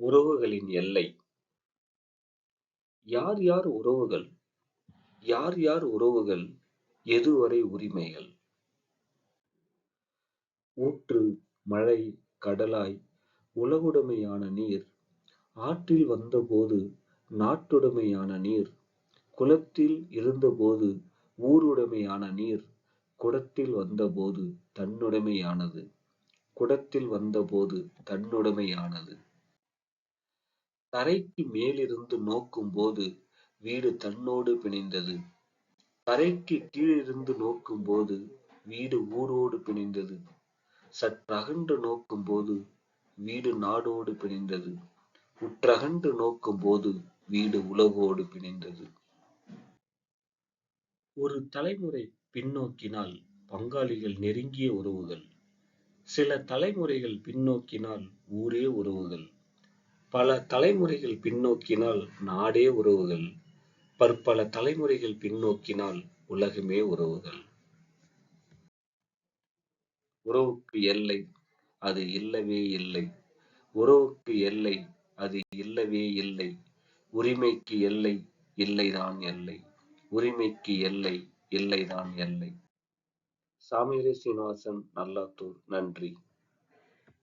உறவுகளின் எல்லை. யார் யார் உறவுகள்? யார் யார் உறவுகள்? எதுவரை உரிமைகள்? ஊற்று மழை கடலாய் உலகுடைமையான நீர். ஆற்றில் வந்தபோது நாட்டுடைமையான நீர். குளத்தில் இருந்தபோது ஊருடைமையான நீர். குடத்தில் வந்தபோது தன்னுடைமையானது. குடத்தில் வந்தபோது தன்னுடைமையானது. தரைக்கு மேலிருந்து நோக்கும்போது வீடு தன்னோடு பிணைந்தது. தரைக்கு கீழிருந்து நோக்கும்போது வீடு ஊரோடு பிணைந்தது. சற்றகன்று நோக்கும்போது வீடு நாடோடு பிணைந்தது. உற்றகன்று நோக்கும்போது வீடு உலகோடு பிணைந்தது. ஒரு தலைமுறை பின்னோக்கினால் பங்காளிகள் நெருங்கிய உறவுகள். சில தலைமுறைகள் பின்னோக்கினால் ஊரே உறவுகள். பல தலைமுறைகள் பின்னோக்கினால் நாடே உறவுகள். பற்பல தலைமுறைகள் பின்னோக்கினால் உலகமே உறவுகள். உறவுக்கு எல்லை அது இல்லவே இல்லை. உறவுக்கு எல்லை அது இல்லவே இல்லை. உரிமைக்கு எல்லை இல்லைதான் எல்லை. உரிமைக்கு எல்லை இல்லைதான் எல்லை. சாமியார் சீனிவாசன் நல்லாத்தூர் நன்றி.